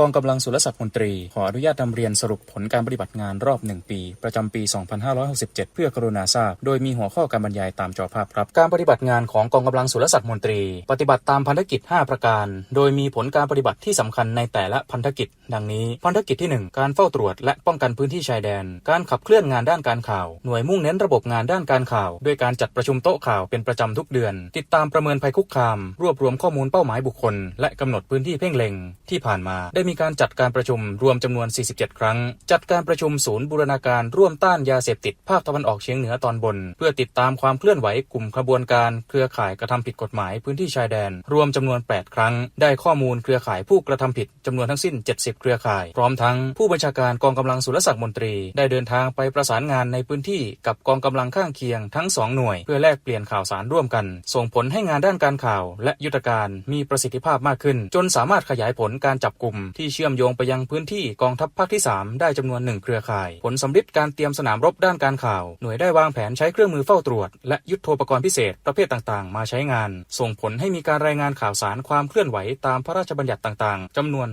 กองกำลังสุรศักดิ์มนตรี ขออนุญาตนำเรียนสรุปผลการปฏิบัติงานรอบ 1 ปี ประจำปี 2567 เพื่อกรุณาทราบ โดยมีหัวข้อการบรรยายตามจอภาพครับ การปฏิบัติงานของกองกำลังสุรศักดิ์มนตรี ปฏิบัติตามพันธกิจ 5 ประการ โดยมีผลการปฏิบัติที่สำคัญในแต่ละพันธกิจ ดังนี้ พันธกิจที่ 1 การเฝ้าตรวจ และป้องกันพื้นที่ชายแดน การขับเคลื่อนงานด้านการข่าว หน่วยมุ่งเน้นระบบงานด้านการข่าว ด้วยการจัดประชุมโต๊ะข่าวเป็นประจำทุกเดือน ติดตามประเมินภัยคุกคาม รวบรวมข้อมูลเป้าหมายบุคคล และกำหนดพื้นที่เพ่งเล็ง ที่ผ่านมาได้มีการจัดการประชุมรวมจำนวน 47 ครั้ง จัดการประชุมศูนย์บูรณาการร่วมต้านยาเสพติดภาคตะวันออกเฉียงเหนือตอนบน เพื่อติดตามความเคลื่อนไหวกลุ่มขบวนการ เครือข่ายกระทำผิดกฎหมายพื้นที่ชายแดน รวมจำนวน 8 ครั้ง ได้ข้อมูลเครือข่ายผู้กระทำผิดจำนวนทั้งสิ้น 70 เครือข่าย พร้อมทั้งผู้บัญชาการกองกำลังสุรศักดิ์มนตรี ได้เดินทางไปประสานงานในพื้นที่กับกองกำลังข้างเคียงทั้ง 2 หน่วย เพื่อแลกเปลี่ยนข่าวสารร่วมกัน ส่งผลให้งานด้านการข่าว และยุทธการมีประสิทธิภาพมากขึ้น จนสามารถขยายผลการจับกลุ่มที่เชื่อมโยงไปยังพื้นที่กองทัพภาคที่ 3 ได้จำนวนหนึ่งเครือข่าย ผลสำลิดการเตรียมสนามรบด้านการข่าว หน่วยได้วางแผนใช้เครื่องมือเฝ้าตรวจ และยุทโธปกรณ์พิเศษประเภทต่างๆ มาใช้งาน ส่งผลให้มีการรายงานข่าวสารความเคลื่อนไหวตามพระราชบัญญัติต่างๆจำนวน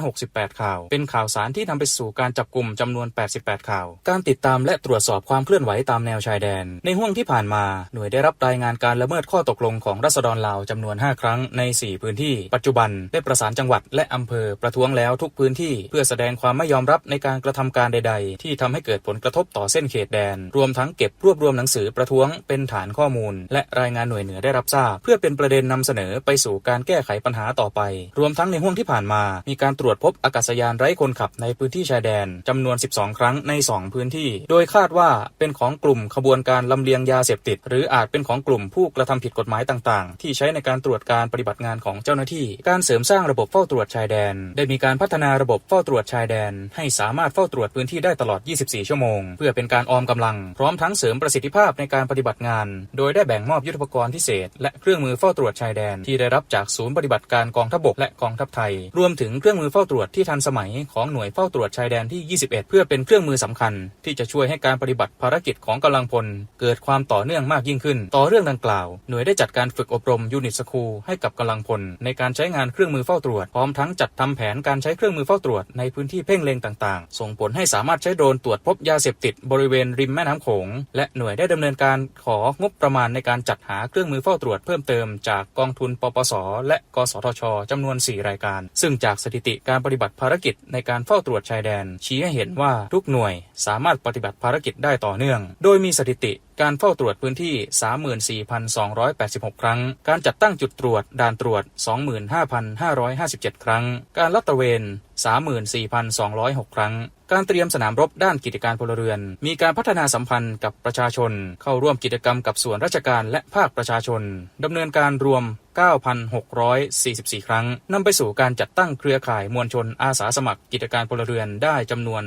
968 ข่าว เป็นข่าวสารที่นำไปสู่การจับกลุ่มจำนวน 88 ข่าว การติดตามและตรวจสอบความเคลื่อนไหวตามแนวชายแดน ในห่วงที่ผ่านมาหน่วยได้รับรายงานการละเมิดข้อตกลงของรัษฎรลาวจำนวน 5 ครั้งใน 4 พื้นที่ ปัจจุบันได้ประสานจังหวัดและอำเภอประท้วงแล้วทุกพื้นที่เพื่อแสดงความไม่ยอมรับในการกระทำการใด ๆ ที่ทำให้เกิดผลกระทบต่อเส้นเขตแดน รวมทั้งเก็บรวบรวมหนังสือประท้วงเป็นฐานข้อมูล และรายงานหน่วยเหนือได้รับทราบ เพื่อเป็นประเด็นนำเสนอไปสู่การแก้ไขปัญหาต่อไป รวมทั้งในห่วงที่ผ่านมา มีการตรวจพบอากาศยานไร้คนขับในพื้นที่ชายแดนจำนวน 12 ครั้งใน 2 พื้นที่ โดยคาดว่าเป็นของกลุ่มขบวนการลำเลียงยาเสพติด หรืออาจเป็นของกลุ่มผู้กระทำผิดกฎหมายต่าง ๆ ที่ใช้ในการตรวจการปฏิบัติงานของเจ้าหน้าที่ การเสริมสร้างระบบเฝ้าตรวจชายแดนได้มีการพัฒนาระบบเฝ้าตรวจชายแดน ให้สามารถเฝ้าตรวจพื้นที่ได้ตลอด 24 ชั่วโมง เพื่อเป็นการออมกำลัง พร้อมทั้งเสริมประสิทธิภาพในการปฏิบัติงาน โดยได้แบ่งมอบยุทธปกรณ์พิเศษ และเครื่องมือเฝ้าตรวจชายแดน ที่ได้รับจากศูนย์ปฏิบัติการกองทัพบกและกองทัพไทย รวมถึงเครื่องมือเฝ้าตรวจที่ทันสมัยของหน่วยเฝ้าตรวจชายแดนที่ 21 เพื่อเป็นเครื่องมือสำคัญ ที่จะช่วยให้การปฏิบัติภารกิจของกำลังพล เกิดความต่อเนื่องมากยิ่งขึ้น ต่อเรื่องดังกล่าว หน่วยได้จัดการฝึกอบรมยูนิตสคูลให้กับกำลังพล ในการใช้งานเครื่องมือเฝ้าตรวจพร้อมทั้งจัดทำแผนการใช้เครื่องมือเฝ้าตรวจในพื้นที่เพ่งเล็งต่างๆ ส่งผลให้สามารถใช้โดรนตรวจพบยาเสพติดบริเวณริมแม่น้ำโขง และหน่วยได้ดำเนินการของบประมาณในการจัดหาเครื่องมือเฝ้าตรวจเพิ่มเติมจากกองทุนปปส และกสทชจำนวน 4 รายการ ซึ่งจากสถิติการปฏิบัติภารกิจในการเฝ้าตรวจชายแดน ชี้ให้เห็นว่าทุกหน่วยสามารถปฏิบัติภารกิจได้ต่อเนื่อง โดยมีสถิติการเฝ้าตรวจพื้นที่ 34,286 ครั้ง การจัดตั้งจุดตรวจด่านตรวจ 25,557 ครั้ง การลัดตระเวน34,206 ครั้ง การเตรียมสนามรบด้านกิจการพลเรือน มีการพัฒนาสัมพันธ์กับประชาชน เข้าร่วมกิจกรรมกับส่วนราชการและภาคประชาชนดำเนินการรวม 9,644 ครั้งนำไปสู่การจัดตั้งเครือข่ายมวลชนอาสาสมัครกิจการพลเรือนได้จำนวน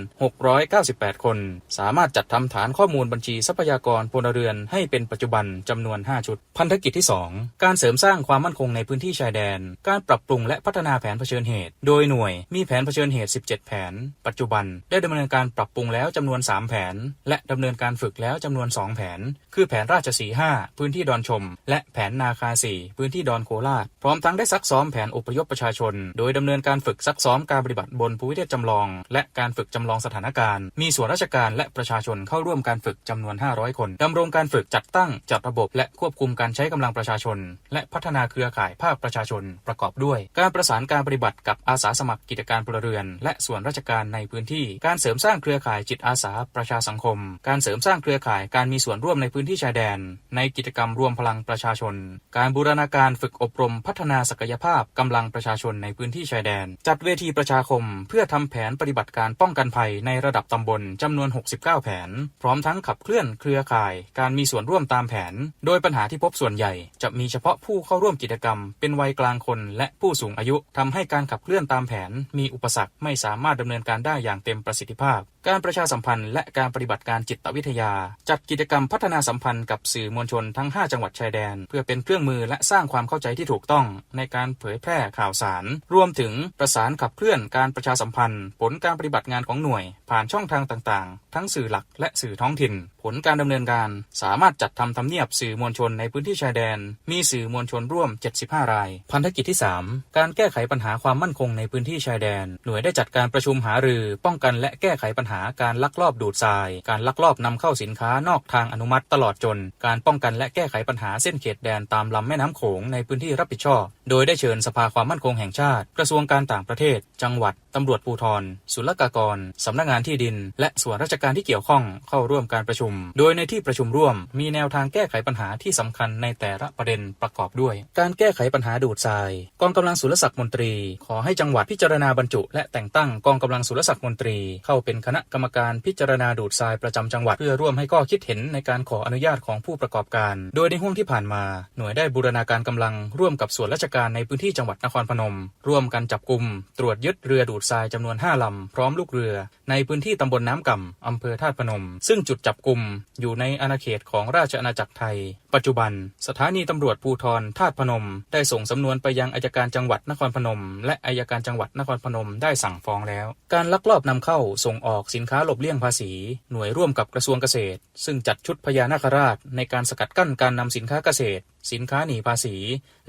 698 คน สามารถจัดทำฐานข้อมูลบัญชีทรัพยากรพลเรือนให้เป็นปัจจุบันจำนวน 5 ชุด พันธกิจที่ 2 การเสริมสร้างความมั่นคงในพื้นที่ชายแดน การปรับปรุงและพัฒนาแผนเผชิญเหตุ โดยหน่วยมีแผนนเผชิญเหตุ 17 แผน ปัจจุบันได้ดำเนินการปรับปรุงแล้วจำนวน 3 แผน และดำเนินการฝึกแล้วจำนวน 2 แผน คือแผนราชสี5พื้นที่ดอนชม และแผนนาคา4พื้นที่ดอนโคราช พร้อมทั้งได้ซักซ้อมแผนอพยพประชาชน โดยดำเนินการฝึกซักซ้อมการปฏิบัติบนภูมิเทศจำลอง และการฝึกจำลองสถานการณ์ มีส่วนราชการและประชาชนเข้าร่วมการฝึกจำนวน 500 คนดำรงการฝึกจัดตั้งจัดระบบและควบคุมการใช้กำลังประชาชน และพัฒนาเครือข่ายภาคประชาชนประกอบด้วย การประสานการปฏิบัติกับอาสาสมัครกิจการพลเรือน และส่วนราชการในพื้นที่ การเสริมสร้างเครือข่ายจิตอาสาประชาสังคม การเสริมสร้างเครือข่ายการมีส่วนร่วมในพื้นที่ชายแดน ในกิจกรรมรวมพลังประชาชน การบูรณาการฝึกอบรมพัฒนาศักยภาพกำลังประชาชนในพื้นที่ชายแดน จัดเวทีประชาคม เพื่อทำแผนปฏิบัติการป้องกันภัยในระดับตำบลจำนวน 69 แผน พร้อมทั้งขับเคลื่อนเครือข่าย การมีส่วนร่วมตามแผน โดยปัญหาที่พบส่วนใหญ่ จะมีเฉพาะผู้เข้าร่วมกิจกรรม เป็นวัยกลางคนและผู้สูงอายุทำให้การขับเคลื่อนตามแผนมีอุปสรรคไม่สามารถดำเนินการได้อย่างเต็มประสิทธิภาพ การประชาสัมพันธ์และการปฏิบัติการจิตวิทยา จัดกิจกรรมพัฒนาสัมพันธ์กับสื่อมวลชนทั้ง 5 จังหวัดชายแดน เพื่อเป็นเครื่องมือและสร้างความเข้าใจที่ถูกต้องในการเผยแพร่ข่าวสาร รวมถึงประสานขับเคลื่อนการประชาสัมพันธ์ ผลการปฏิบัติงานของหน่วย ผ่านช่องทางต่างๆ ทั้งสื่อหลักและสื่อท้องถิ่น ผลการดำเนินการ สามารถจัดทำทำเนียบสื่อมวลชนในพื้นที่ชายแดน มีสื่อมวลชนร่วม 75 ราย พันธกิจที่ 3 การแก้ไขปัญหาความมั่นคงในพื้นที่ชายแดนหน่วยได้จัดการประชุมหารือป้องกันและแก้ไขปัญหาการลักลอบดูดทราย การลักลอบนำเข้าสินค้านอกทางอนุมัติตลอดจน การป้องกันและแก้ไขปัญหาเส้นเขตแดนตามลำแม่น้ำโขงในพื้นที่รับผิดชอบ โดยได้เชิญสภาความมั่นคงแห่งชาติ กระทรวงการต่างประเทศ จังหวัดตำรวจภูธรศุลกากรสำนักงานที่ดิน และส่วนราชการที่เกี่ยวข้องเข้าร่วมการประชุม โดยในที่ประชุมร่วม มีแนวทางแก้ไขปัญหาที่สำคัญในแต่ละประเด็นประกอบด้วย การแก้ไขปัญหาดูดทราย กองกำลังสุรศักดิ์มนตรี ขอให้จังหวัดพิจารณาบรรจุและแต่งตั้งกองกำลังสุรศักดิ์มนตรี เข้าเป็นคณะกรรมการพิจารณาดูดทรายประจำจังหวัดเพื่อร่วมให้ข้อคิดเห็นในการขออนุญาตของผู้ประกอบการ โดยในห่วงที่ผ่านมา หน่วยได้บูรณาการกำลังร่วมกับส่วนราชการในพื้นที่จังหวัดนครพนม ร่วมกันจับกลุ่มตรวจยึดเรือดูดทรายจำนวน 5ลำพร้อมลูกเรือ ในพื้นที่ตำบลน้ำก่ำอำเภอธาตุพนม ซึ่งจุดจับกลุ่มอยู่ในอาณาเขตของราชอาณาจักรไทย ปัจจุบัน สถานีตำรวจภูธรธาตุพนม ได้ส่งสำนวนไปยังอัยการจังหวัดนครพนม และอัยการจังหวัดนครพนมได้สั่งฟ้องแล้ว การลักลอบนำเข้าส่งออกสินค้าหลบเลี่ยงภาษี หน่วยร่วมกับกระทรวงเกษตร ซึ่งจัดชุดพญานาคราช ในการสกัดกั้นการนำสินค้าเกษตร สินค้าหนีภาษี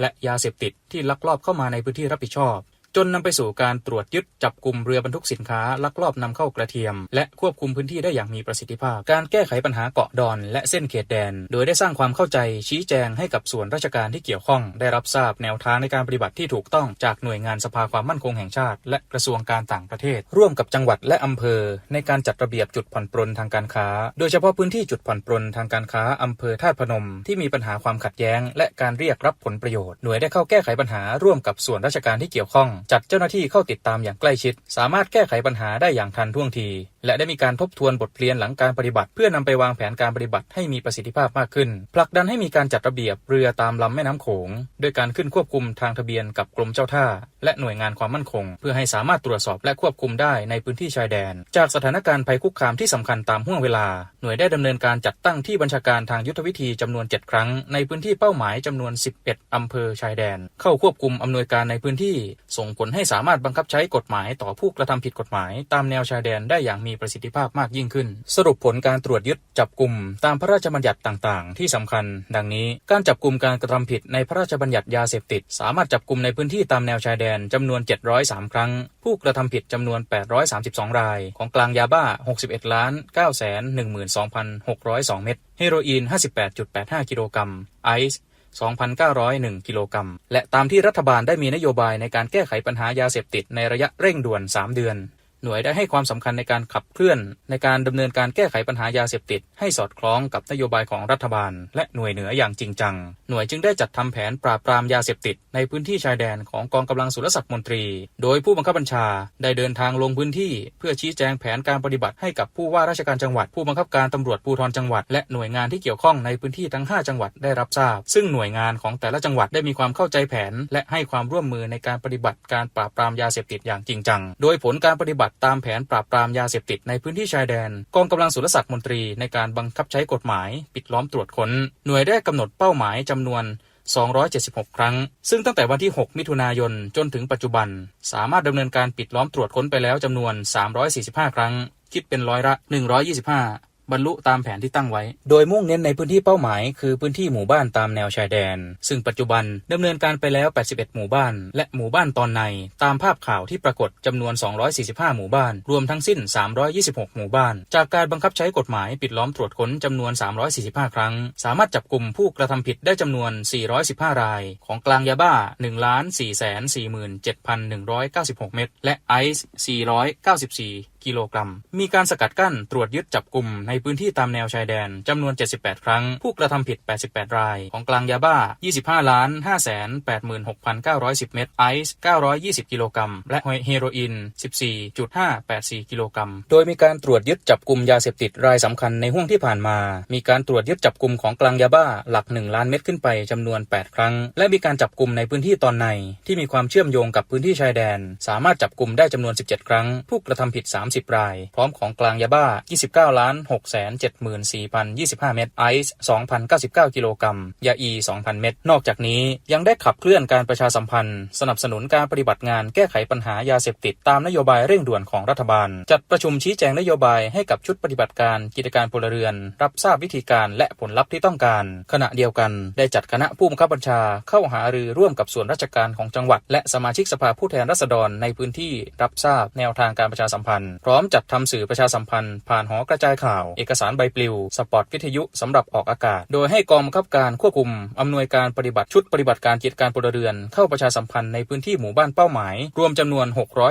และยาเสพติดที่ลักลอบเข้ามาในพื้นที่รับผิดชอบ จนนำไปสู่การตรวจยึดจับกลุ่มเรือบรรทุกสินค้าลักลอบนำเข้ากระเทียม และควบคุมพื้นที่ได้อย่างมีประสิทธิภาพ การแก้ไขปัญหาเกาะดอนและเส้นเขตแดน โดยได้สร้างความเข้าใจชี้แจงให้กับส่วนราชการที่เกี่ยวข้อง ได้รับทราบแนวทางในการปฏิบัติที่ถูกต้องจากหน่วยงานสภาความมั่นคงแห่งชาติ และกระทรวงการต่างประเทศ ร่วมกับจังหวัดและอำเภอ ในการจัดระเบียบจุดผ่อนปรนทางการค้า โดยเฉพาะพื้นที่จุดผ่อนปรนทางการค้าอำเภอธาตุพนม ที่มีปัญหาความขัดแย้ง และการเรียกรับผลประโยชน์ หน่วยได้เข้าแก้ไขปัญหาร่วมกับส่วนราชการที่เกี่ยวข้องจัดเจ้าหน้าที่เข้าติดตามอย่างใกล้ชิด สามารถแก้ไขปัญหาได้อย่างทันท่วงที และได้มีการทบทวนบทเรียนหลังการปฏิบัติ เพื่อนำไปวางแผนการปฏิบัติให้มีประสิทธิภาพมากขึ้น ผลักดันให้มีการจัดระเบียบเรือตามลำแม่น้ำโขงด้วยการขึ้นควบคุมทางทะเบียนกับกรมเจ้าท่า และหน่วยงานความมั่นคง เพื่อให้สามารถตรวจสอบและควบคุมได้ในพื้นที่ชายแดน จากสถานการณ์ภัยคุกคามที่สำคัญตามห่วงเวลา หน่วยได้ดำเนินการจัดตั้งที่บัญชาการทางยุทธวิธีจำนวน 7 ครั้ง ในพื้นที่เป้าหมายจำนวน 11อำเภอชายแดน เข้าควบคุมอำนวยการในพื้นที่ส่งผลให้สามารถบังคับใช้กฎหมายต่อผู้กระทำผิดกฎหมาย ตามแนวชายแดนได้อย่างมีประสิทธิภาพมากยิ่งขึ้น สรุปผลการตรวจยึดจับกลุ่มตามพระราชบัญญัติต่างๆ ที่สำคัญ ดังนี้การจับกลุ่มการกระทำผิดในพระราชบัญญัติยาเสพติด สามารถจับกลุ่มในพื้นที่ตามแนวชายแดนจำนวน 703 ครั้ง ผู้กระทำผิดจำนวน 832 ราย ของกลางยาบ้า 61ล้าน9 1 2 6 0 2 เม็ดเฮโรอีน 58.85 กิโลกรัมไอซ์ 2,901 กิโลกรัม และตามที่รัฐบาลได้มีนโยบายในการแก้ไขปัญหายาเสพติดในระยะเร่งด่วน 3 เดือน หน่วยได้ให้ความสำคัญในการขับเคลื่อน ในการดำเนินการแก้ไขปัญหายาเสพติด ให้สอดคล้องกับนโยบายของรัฐบาล และหน่วยเหนืออย่างจริงจัง หน่วยจึงได้จัดทำแผนปราบปรามยาเสพติด ในพื้นที่ชายแดนของกองกำลังสุรศักดิ์มนตรี โดยผู้บังคับบัญชาได้เดินทางลงพื้นที่ เพื่อชี้แจงแผนการปฏิบัติให้กับผู้ว่าราชการจังหวัด ผู้บังคับการตำรวจภูธรจังหวัด และหน่วยงานที่เกี่ยวข้องในพื้นที่ทั้ง 5 จังหวัดได้รับทราบ ซึ่งหน่วยงานของแต่ละจังหวัดได้มีความเข้าใจแผน และให้ความร่วมมือในการปฏิบัติการปราบปรามยาเสพติดอย่างจริงจัง โดยผลการปฏิบัติตามแผนปราบปรามยาเสพติดในพื้นที่ชายแดน กองกำลังสุรศักดิ์มนตรีในการบังคับใช้กฎหมาย ปิดล้อมตรวจค้น หน่วยได้กำหนดเป้าหมายจำนวน 276 ครั้ง ซึ่งตั้งแต่วันที่ 6 มิถุนายนจนถึงปัจจุบัน สามารถดำเนินการปิดล้อมตรวจค้นไปแล้วจำนวน 345 ครั้ง คิดเป็นร้อยละ 125 บรรลุตามแผนที่ตั้งไว้ โดยมุ่งเน้นในพื้นที่เป้าหมาย คือพื้นที่หมู่บ้านตามแนวชายแดน ซึ่งปัจจุบันดำเนินการไปแล้ว 81 หมู่บ้าน และหมู่บ้านตอนใน ตามภาพข่าวที่ปรากฏจำนวน 245 หมู่บ้าน รวมทั้งสิ้น 326 หมู่บ้าน จากการบังคับใช้กฎหมายปิดล้อมตรวจค้นจำนวน 345 ครั้ง สามารถจับกลุ่มผู้กระทำผิดได้จำนวน 415 ราย ของกลางยาบ้า 1 4 4 7,196 เม็ดและไอซ์494กิโลกรัม มีการสกัดกั้นตรวจยึดจับกลุ่มในพื้นที่ตามแนวชายแดนจำนวน 78 ครั้ง ผู้กระทำผิด 88 ราย ของกลางยาบ้า 25ล้าน5แสน86,910 เม็ดไอซ์ 920 กิโลกรัม และเฮโรอีน 14.584 กิโลกรัม โดยมีการตรวจยึดจับกลุ่มยาเสพติดรายสำคัญในห่วงที่ผ่านมา มีการตรวจยึดจับกลุ่มของกลางยาบ้าหลัก 1 ล้านเม็ดขึ้นไปจำนวน 8 ครั้ง และมีการจับกลุ่มในพื้นที่ตอนใน ที่มีความเชื่อมโยงกับพื้นที่ชายแดน สามารถจับกลุ่มได้จำนวน 17 ครั้ง ผู้กระทำผิด30 ราย พร้อมของกลางยาบ้า 29ล้าน6 7 4 0 25 เม็ดไอซ์2,099 กิโลกรัม ยาอี 2,000 เม็ด นอกจากนี้ยังได้ขับเคลื่อนการประชาสัมพันธ์ สนับสนุนการปฏิบัติงานแก้ไขปัญหายาเสพติดตามนโยบายเร่งด่วนของรัฐบาล จัดประชุมชี้แจงนโยบายให้กับชุดปฏิบัติการกิจการพลเรือน รับทราบวิธีการและผลลัพธ์ที่ต้องการ ขณะเดียวกัน ได้จัดคณะผู้บังคับบัญชาเข้าหารือร่วมกับส่วนราชการของจังหวัด และสมาชิกสภาผู้แทนราษฎรในพื้นที่รับทราบแนวทางการประชาสัมพันธ์พร้อมจัดทำสื่อประชาสัมพันธ์ ผ่านหอกระจายข่าว เอกสารใบปลิว สปอตวิทยุสำหรับออกอากาศ โดยให้กองบังคับการควบคุมอำนวยการปฏิบัติชุดปฏิบัติการกิจการพลเรือน เข้าประชาสัมพันธ์ในพื้นที่หมู่บ้านเป้าหมาย รวมจำนวน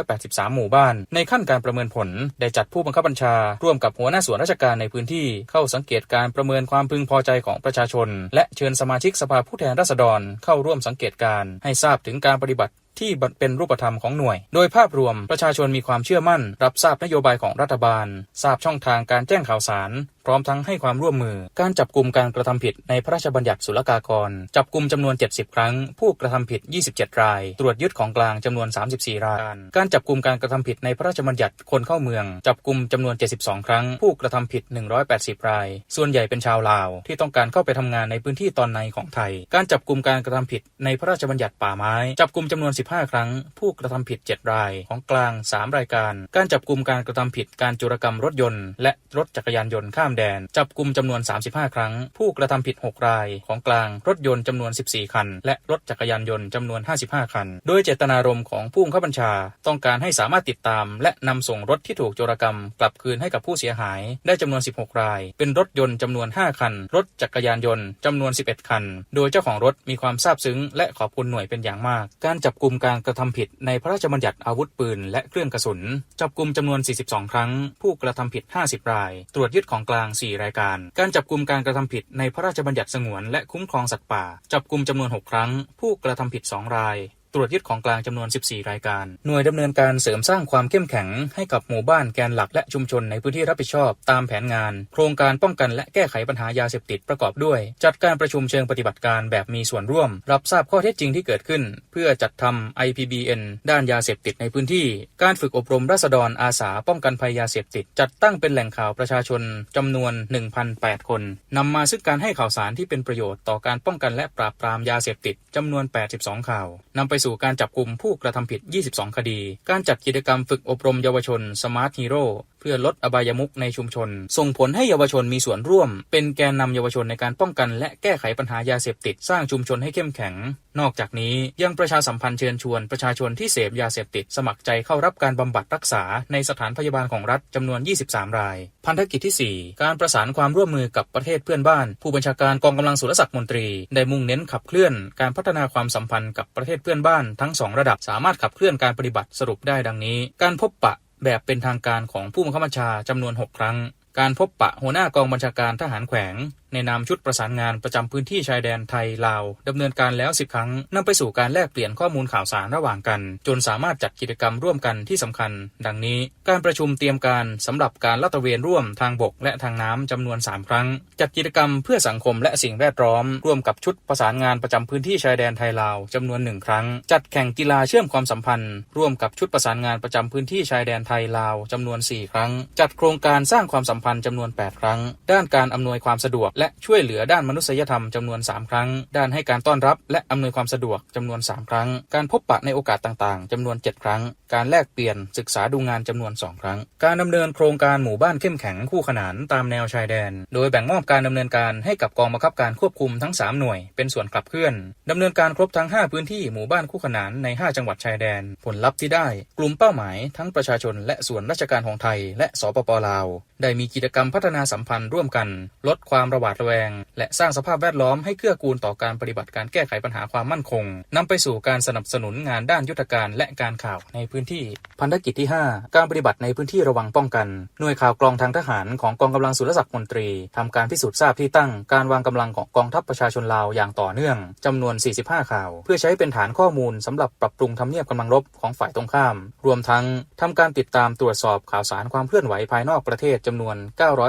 683 หมู่บ้าน ในขั้นการประเมินผล ได้จัดผู้บังคับบัญชา ร่วมกับหัวหน้าส่วนราชการในพื้นที่เข้าสังเกตการประเมินความพึงพอใจของประชาชน และเชิญสมาชิกสภาผู้แทนราษฎร เข้าร่วมสังเกตการให้ทราบถึงการปฏิบัติ ที่เป็นรูปธรรมของหน่วย โดยภาพรวมประชาชนมีความเชื่อมั่น รับทราบนโยบายของรัฐบาล ทราบช่องทางการแจ้งข่าวสาร พร้อมทั้งให้ความร่วมมือ การจับกลุ่มการกระทำผิดในพระราชบัญญัติศุลกากร จับกลุ่มจำนวน 70 ครั้ง ผู้กระทำผิด 27 ราย ตรวจยึดของกลางจำนวน 34 ราย การจับกลุ่มการกระทำผิดในพระราชบัญญัติคนเข้าเมือง จับกลุ่มจำนวน 72 ครั้ง ผู้กระทำผิด 180 ราย ส่วนใหญ่เป็นชาวลาว ที่ต้องการเข้าไปทำงานในพื้นที่ตอนในของไทย การจับกลุ่มการกระทำผิดในพระราชบัญญัติป่าไม้ จับกลุ่มจำนวน 15 ครั้ง ผู้กระทำผิด 7 ราย ของกลาง 3 รายการ การจับกลุ่มการกระทำผิดการจุรกรรมรถยนต์และรถจักรยานยนต์ข้ามแดน จับกลุ่มจำนวน 35 ครั้ง ผู้กระทำผิด 6 ราย ของกลางรถยนต์จำนวน 14 คัน และรถจักรยานยนต์จำนวน 55 คัน โดยเจตนารมณ์ของผู้บังคับบัญชา ต้องการให้สามารถติดตาม และนำส่งรถที่ถูกโจรกรรม กลับคืนให้กับผู้เสียหาย ได้จำนวน 16 ราย เป็นรถยนต์จำนวน 5 คัน รถจักรยานยนต์จำนวน 11 คัน โดยเจ้าของรถมีความซาบซึ้ง และขอบคุณหน่วยเป็นอย่างมาก การจับกลุ่มการกระทำผิด ในพระราชบัญญัติอาวุธปืน และเครื่องกระสุน จับกลุ่มจำนวน 42 ครั้ง ผู้กระทำผิด 50 ราย ตรวจยึดของกลาง4 รายการ การจับกลุ่มการกระทำผิดในพระราชบัญญัติสงวนและคุ้มครองสัตว์ป่า จับกลุ่มจำนวน 6 ครั้ง ผู้กระทำผิด 2 ราย ตรวจยึดของกลางจำนวน 14 รายการ หน่วยดำเนินการเสริมสร้างความเข้มแข็งให้กับหมู่บ้านแกนหลักและชุมชนในพื้นที่รับผิดชอบตามแผนงาน โครงการป้องกันและแก้ไขปัญหายาเสพติดประกอบด้วย จัดการประชุมเชิงปฏิบัติการแบบมีส่วนร่วม รับทราบข้อเท็จจริงที่เกิดขึ้น เพื่อจัดทำ IPBN ด้านยาเสพติดในพื้นที่ การฝึกอบรมราษฎรอาสาป้องกันภัยยาเสพติด จัดตั้งเป็นแหล่งข่าวประชาชนจำนวน 1,008 คนนำมาซึ่งการให้ข่าวสารที่เป็นประโยชน์ต่อการป้องกันและปราบปรามยาเสพติดจำนวน 82 ข่าวนำไปสู่การจับกลุ่มผู้กระทำผิด 22 คดี การจัดกิจกรรมฝึกอบรมเยาวชน Smart Hero เพื่อลดอบายมุขในชุมชน ส่งผลให้เยาวชนมีส่วนร่วม เป็นแกนนำเยาวชนในการป้องกันและแก้ไขปัญหายาเสพติด สร้างชุมชนให้เข้มแข็ง นอกจากนี้ยังประชาสัมพันธ์เชิญชวน ประชาชนที่เสพยาเสพติด สมัครใจเข้ารับการบำบัดรักษาในสถานพยาบาลของรัฐจำนวน 23 ราย พันธกิจที่ 4 การประสานความร่วมมือกับประเทศเพื่อนบ้าน ผู้บัญชาการกองกำลังสุรศักดิ์มนตรี ได้มุ่งเน้นขับเคลื่อนการพัฒนาความสัมพันธ์กับประเทศเพื่อนบ้านทั้งสองระดับสามารถขับเคลื่อนการปฏิบัติสรุปได้ดังนี้ การพบปะแบบเป็นทางการของผู้บังคับบัญชาจำนวน 6 ครั้ง การพบปะหัวหน้ากองบัญชาการทหารแขวง ในนามชุดประสานงานประจำพื้นที่ชายแดนไทยลาวดำเนินการแล้ว 10 ครั้งนำไปสู่การแลกเปลี่ยนข้อมูลข่าวสารระหว่างกัน จนสามารถจัดกิจกรรมร่วมกันที่สำคัญ ดังนี้ การประชุมเตรียมการสำหรับการลาดตระเวนร่วมทางบกและทางน้ำจำนวน 3 ครั้ง จัดกิจกรรมเพื่อสังคมและสิ่งแวดล้อม ร่วมกับชุดประสานงานประจำพื้นที่ชายแดนไทยลาวจำนวนหนึ่งครั้ง จัดแข่งกีฬาเชื่อมความสัมพันธ์ ร่วมกับชุดประสานงานประจำพื้นที่ชายแดนไทยลาวจำนวน 4 ครั้ง จัดโครงการสร้างความสัมพันธ์จำนวน 8 ครั้ง ด้านการอำนวยความสะดวก และช่วยเหลือด้านมนุษยธรรมจำนวน 3 ครั้ง ด้านให้การต้อนรับ และอำนวยความสะดวกจำนวน 3 ครั้ง การพบปะในโอกาสต่างๆจำนวน 7 ครั้ง การแลกเปลี่ยนศึกษาดูงานจำนวน 2 ครั้ง การดำเนินโครงการหมู่บ้านเข้มแข็งคู่ขนานตามแนวชายแดน โดยแบ่งมอบการดำเนินการให้กับกองบังคับการควบคุมทั้ง 3 หน่วย เป็นส่วนขับเคลื่อนดำเนินการครบทั้ง 5 พื้นที่หมู่บ้านคู่ขนานใน 5 จังหวัดชายแดน ผลลัพธ์ที่ได้ กลุ่มเป้าหมายทั้งประชาชนและส่วนราชการของไทย และสปปลาว ได้มีกิิจกรรมพัฒนาสัมพันธ์ร่วมกัน ลดความระบาดระแวง และสร้างสภาพแวดล้อมให้เกื้อกูลต่อการปฏิบัติการแก้ไขปัญหาความมั่นคงนำไปสู่การสนับสนุนงานด้านยุทธการและการข่าวในพื้นที่ พันธกิจที่ 5 การปฏิบัติในพื้นที่ระวังป้องกัน หน่วยข่าวกรองทางทหารของกองกำลังสุรศักดิ์มนตรีทำการพิสูจน์ทราบที่ตั้งการวางกำลังของกองทัพประชาชนลาวอย่างต่อเนื่องจำนวน 45 ข่าว เพื่อใช้เป็นฐานข้อมูลสำหรับปรับปรุงทำเนียบกำลังรบของฝ่ายตรงข้าม รวมทั้งทำการติดตามตรวจสอบข่าวสารความเคลื่อนไหวภายนอกประเทศจำนวน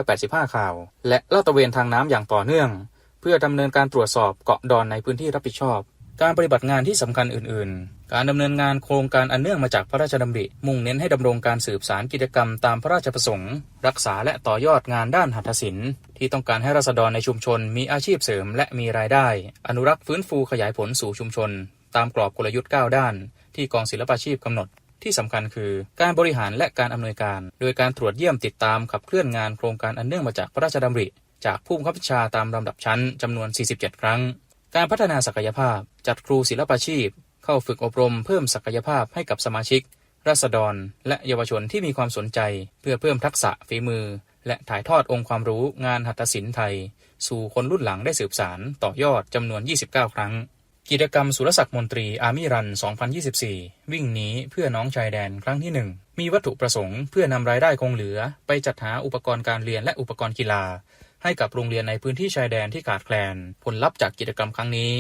985 ข่าว และลาดตระเวนทางน้ำอย่างต่อเนื่อง เพื่อดำเนินการตรวจสอบเกาะดอนในพื้นที่รับผิดชอบ การปฏิบัติงานที่สำคัญอื่น ๆ การดำเนินงานโครงการอันเนื่องมาจากพระราชดำริ มุ่งเน้นให้ดำรงการสืบสารกิจกรรมตามพระราชประสงค์ รักษาและต่อยอดงานด้านหัตถศิลป์ที่ต้องการให้ราษฎรในชุมชน มีอาชีพเสริม และมีรายได้ อนุรักษ์ฟื้นฟูขยายผลสู่ชุมชน ตามกรอบกลยุทธ์ 9 ด้าน ที่กองศิลปาชีพกำหนด ที่สำคัญคือการบริหารและการอำนวยการ โดยการตรวจเยี่ยมติดตามขับเคลื่อนงานโครงการอันเนื่องมาจากพระราชดำริ จากผู้บังคับบัญชาตามลำดับชั้นจำนวน 47 ครั้ง การพัฒนาศักยภาพ จัดครูศิลปาชีพ เข้าฝึกอบรมเพิ่มศักยภาพให้กับสมาชิก ราษฎร และเยาวชนที่มีความสนใจ เพื่อเพิ่มทักษะฝีมือ และถ่ายทอดองค์ความรู้งานหัตถศิลป์ไทย สู่คนรุ่นหลังได้สืบสารต่อยอดจำนวน 29 ครั้ง กิจกรรมสุรศักดิ์มนตรีอาร์มี่รัน 2024 วิ่งหนีเพื่อน้องชายแดนครั้งที่ 1 มีวัตถุประสงค์เพื่อนำรายได้คงเหลือ ไปจัดหาอุปกรณ์การเรียนและอุปกรณ์กีฬา ให้กับโรงเรียนในพื้นที่ชายแดนที่ขาดแคลน ผลลัพธ์จากกิจกรรมครั้งนี้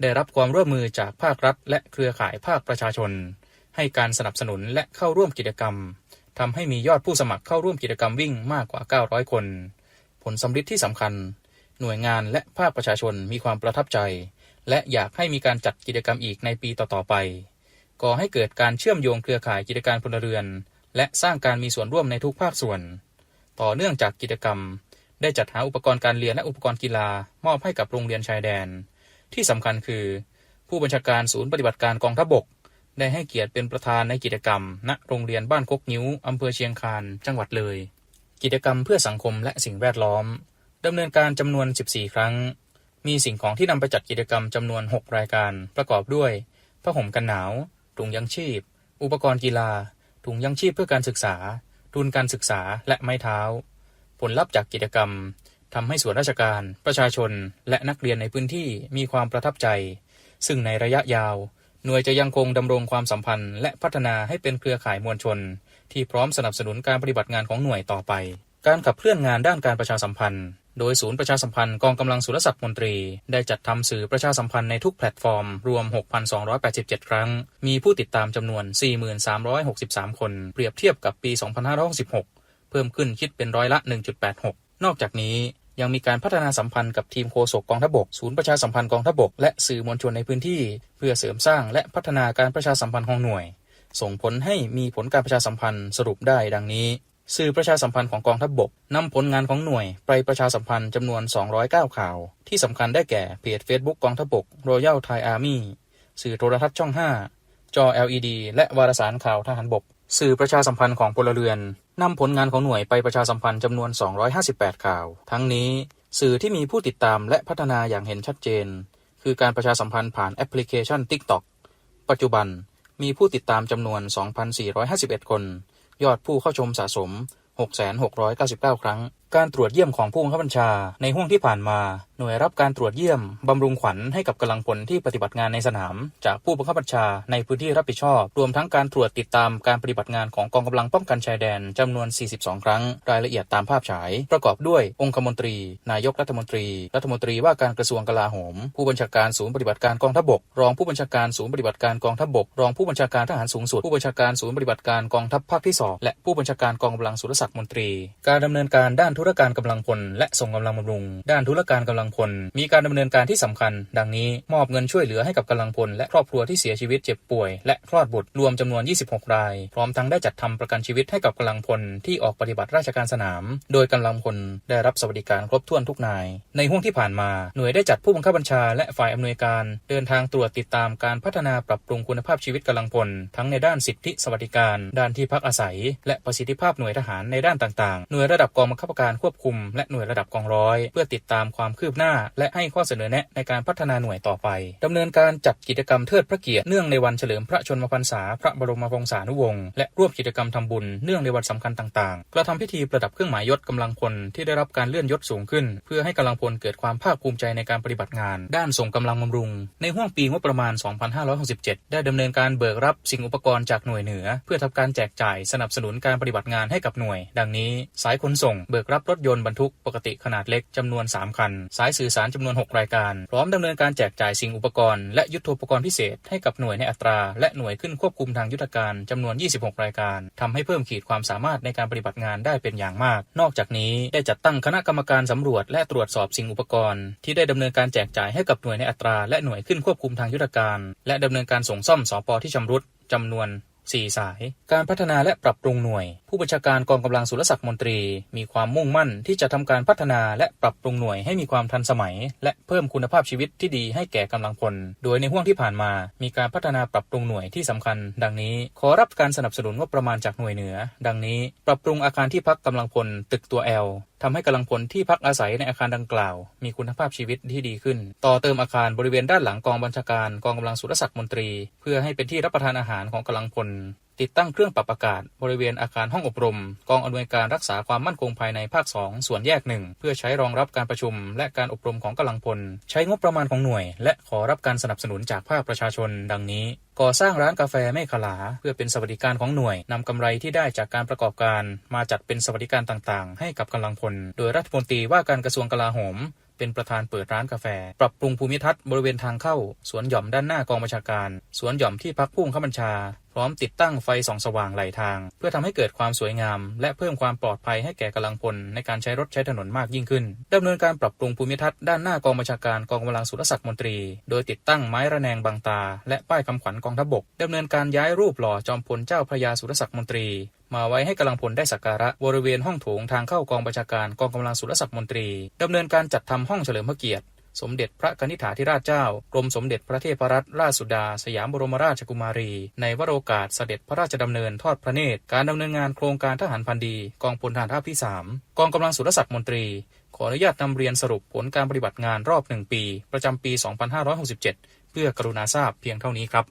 ได้รับความร่วมมือจากภาครัฐ และเครือข่ายภาคประชาชน ให้การสนับสนุนและเข้าร่วมกิจกรรมทำให้มียอดผู้สมัครเข้าร่วมกิจกรรมวิ่งมากกว่า 900 คน ผลสำลิดที่สำคัญ หน่วยงานและภาคประชาชนมีความประทับใจ และอยากให้มีการจัดกิจกรรมอีกในปีต่อๆไป ก่อให้เกิดการเชื่อมโยงเครือข่ายกิจการพลเรือน และสร้างการมีส่วนร่วมในทุกภาคส่วน ต่อเนื่องจากกิจกรรม ได้จัดหาอุปกรณ์การเรียนและอุปกรณ์กีฬามอบให้กับโรงเรียนชายแดน ที่สำคัญคือ ผู้บัญชาการศูนย์ปฏิบัติการกองทัพบก ได้ให้เกียรติเป็นประธานในกิจกรรม ณโรงเรียนบ้านกกนิ้วอำเภอเชียงคานจังหวัดเลย กิจกรรมเพื่อสังคมและสิ่งแวดล้อมดำเนินการจำนวน 14 ครั้ง มีสิ่งของที่นำไปจัดกิจกรรมจำนวน 6 รายการ ประกอบด้วยผ้าห่มกันหนาว ถุงยังชีพ อุปกรณ์กีฬา ถุงยังชีพเพื่อการศึกษา ทุนการศึกษาและไม้เท้า ผลลัพธ์จากกิจกรรมทำให้ส่วนราชการ ประชาชน และนักเรียนในพื้นที่มีความประทับใจ ซึ่งในระยะยาว หน่วยจะยังคงดำรงความสัมพันธ์ และพัฒนาให้เป็นเครือข่ายมวลชน ที่พร้อมสนับสนุนการปฏิบัติงานของหน่วยต่อไป การขับเคลื่อนงานด้านการประชาสัมพันธ์ โดยศูนย์ประชาสัมพันธ์กองกำลังสุรศักดิ์มนตรี ได้จัดทำสื่อประชาสัมพันธ์ในทุกแพลตฟอร์ม รวม 6,287 ครั้ง มีผู้ติดตามจำนวน 4,363 คน เปรียบเทียบกับปี 2566 เพิ่มขึ้นคิดเป็นร้อยละ 1.86 นอกจากนี้ยังมีการพัฒนาสัมพันธ์กับทีมโฆษกกองทัพบก ศูนย์ประชาสัมพันธ์กองทัพบก และสื่อมวลชนในพื้นที่ เพื่อเสริมสร้างและพัฒนาการประชาสัมพันธ์ของหน่วย ส่งผลให้มีผลการประชาสัมพันธ์สรุปได้ดังนี้ สื่อประชาสัมพันธ์ของกองทัพบกนำผลงานของหน่วยไปประชาสัมพันธ์จำนวน 209 ข่าว ที่สำคัญได้แก่เพจ Facebook กองทัพบก Royal Thai Army สื่อโทรทัศน์ช่อง 5 จอ LED และวารสารข่าวทหารบก สื่อประชาสัมพันธ์ของพลเรือนนำผลงานของหน่วยไปประชาสัมพันธ์จำนวน 258 ข่าว ทั้งนี้สื่อที่มีผู้ติดตามและพัฒนาอย่างเห็นชัดเจน คือการประชาสัมพันธ์ผ่านแอปพลิเคชัน TikTok ปัจจุบันมีผู้ติดตามจำนวน 2,451 คน ยอดผู้เข้าชมสะสม 6,699 ครั้ง การตรวจเยี่ยมของผู้บังคับบัญชาในห่วงที่ผ่านมา หน่วยรับการตรวจเยี่ยม บำรุงขวัญให้กับกำลังพลที่ปฏิบัติงานในสนาม จากผู้บังคับบัญชาในพื้นที่รับผิดชอบ รวมทั้งการตรวจติดตามการปฏิบัติงานของกองกำลังป้องกันชายแดนจำนวน 42 ครั้ง รายละเอียดตามภาพฉาย ประกอบด้วยองคมนตรี นายกรัฐมนตรี รัฐมนตรีว่าการกระทรวงกลาโหม ผู้บัญชาการศูนย์ปฏิบัติการกองทัพบก รองผู้บัญชาการศูนย์ปฏิบัติการกองทัพบก รองผู้บัญชาการทหารสูงสุด ผู้บัญชาการศูนย์ปฏิบัติการกองทัพภาคที่สองและผู้บัญชาการกองกำลังสุรศักดิ์มนตรี การดำเนินการด้านธุรการกำลังพลและส่งกำลังบำรุง ด้านธุรการกำลังพล มีการดำเนินการที่สำคัญ ดังนี้มอบเงินช่วยเหลือให้กับกำลังพลและครอบครัวที่เสียชีวิตเจ็บป่วย และคลอดบุตรรวมจำนวน 26 ราย พร้อมทั้งได้จัดทำประกันชีวิตให้กับกำลังพลที่ออกปฏิบัติราชการสนาม โดยกำลังพลได้รับสวัสดิการครบถ้วนทุกนาย ในห่วงที่ผ่านมาหน่วยได้จัดผู้บังคับบัญชา และฝ่ายอำนวยการ เดินทางตรวจติดตามการพัฒนาปรับปรุงคุณภาพชีวิตกำลังพล ทั้งในด้านสิทธิสวัสดิการ ด้านที่พักอาศัย และประสิทธิภาพหน่วยทหารในด้านต่างๆ หน่วยระดับกองบังคับการควบคุมและหน่วยระดับกองร้อย เพื่อติดตามความคืบหน้า และให้ข้อเสนอแนะในการพัฒนาหน่วยต่อไปดำเนินการจัดกิจกรรมเทิดพระเกียรติเนื่องในวันเฉลิมพระชนมพรรษาพระบรมวงศานุวงศ์และร่วมกิจกรรมทำบุญเนื่องในวันสำคัญต่างๆ กระทำพิธีประดับเครื่องหมายยศกำลังพลที่ได้รับการเลื่อนยศสูงขึ้น เพื่อให้กำลังพลเกิดความภาคภูมิใจในการปฏิบัติงาน ด้านส่งกำลังบำรุง ในห่วงปีงบประมาณ 2567 ได้ดำเนินการเบิกรับสิ่งอุปกรณ์จากหน่วยเหนือ เพื่อทำการแจกจ่ายสนับสนุนการปฏิบัติงานให้กับหน่วย ดังนี้ สายขนส่งเบิกรับรถยนต์บรรทุกปกติขนาดเล็กจำนวน 3 คัน สายายสื่อสารจำนวน 6 รายการ พร้อมดำเนินการแจกจ่ายสิ่งอุปกรณ์และยุทโธปกรณ์พิเศษให้กับหน่วยในอัตรา และหน่วยขึ้นควบคุมทางยุทธการจำนวน 26 รายการทำให้เพิ่มขีดความสามารถในการปฏิบัติงานได้เป็นอย่างมาก นอกจากนี้ได้จัดตั้งคณะกรรมการสำรวจและตรวจสอบสิ่งอุปกรณ์ ที่ได้ดำเนินการแจกจ่ายให้กับหน่วยในอัตรา และหน่วยขึ้นควบคุมทางยุทธการ และดำเนินการส่งซ่อมสอปที่ชำรุดจำนวน 4 สาย การพัฒนาและปรับปรุงหน่วย ผู้บัญชาการกองกำลังสุรศักดิ์มนตรี มีความมุ่งมั่นที่จะทำการพัฒนาและปรับปรุงหน่วยให้มีความทันสมัย และเพิ่มคุณภาพชีวิตที่ดีให้แก่กำลังพล โดยในห่วงที่ผ่านมา มีการพัฒนาปรับปรุงหน่วยที่สำคัญ ดังนี้ ขอรับการสนับสนุนงบประมาณจากหน่วยเหนือ ดังนี้ ปรับปรุงอาคารที่พักกำลังพลตึกตัว L ทำให้กำลังพลที่พักอาศัยในอาคารดังกล่าว มีคุณภาพชีวิตที่ดีขึ้น ต่อเติมอาคารบริเวณด้านหลังกองบัญชาการกองกำลังสุรศักดิ์มนตรี เพื่อให้เป็นที่รับประทานอาหารของกำลังพลติดตั้งเครื่องปรับอากาศ บริเวณอาคารห้องอบรม กองอำนวยการรักษาความมั่นคงภายในภาค 2 ส่วนแยกหนึ่งเพื่อใช้รองรับการประชุม และการอบรมของกำลังพล ใช้งบประมาณของหน่วย และขอรับการสนับสนุนจากภาคประชาชน ดังนี้ ก่อสร้างร้านกาแฟไม่ขลา เพื่อเป็นสวัสดิการของหน่วยนำกำไรที่ได้จากการประกอบการ มาจัดเป็นสวัสดิการต่างๆ ให้กับกำลังพล โดยรัฐมนตรีว่าการกระทรวงกลาโหม เป็นประธานเปิดร้านกาแฟ ปรับปรุงภูมิทัศน์บริเวณทางเข้า สวนหย่อมด้านหน้ากองบัญชาการ สวนหย่อมที่พักผู้บังคับบัญชา พร้อมติดตั้งไฟส่องสว่างไหลทาง เพื่อทำให้เกิดความสวยงาม และเพิ่มความปลอดภัยให้แก่กำลังพลในการใช้รถใช้ถนนมากยิ่งขึ้นดำเนินการปรับปรุงภูมิทัศน์ด้านหน้ากองบัญชาการกองกำลังสุรศักดิ์มนตรี โดยติดตั้งไม้ระแนงบังตา และป้ายคำขวัญกองทัพบกดำเนินการย้ายรูปหล่อจอมพลเจ้าพระยาสุรศักดิ์มนตรี มาไว้ให้กำลังพลได้สักการะบริเวณห้องโถงทางเข้ากองบัญชาการกองกำลังสุรศักดิ์มนตรีดำเนินการจัดทำห้องเฉลิมพระเกียรติ สมเด็จพระกนิษฐาธิราชเจ้ากรมสมเด็จพระเทพรัตนราชสุดา สยามบรมราชกุมารี ในวโรกาสเสด็จพระราชดำเนินทอดพระเนตร การดำเนินงานโครงการทหารพันดี กองพลทหารราบที่ 3 กองกำลังสุรศักดิ์มนตรี ขออนุญาตนำเรียนสรุปผลการปฏิบัติงานรอบหนึ่งปี ประจำปี 2567 เพื่อกรุณาทราบเพียงเท่านี้ครับ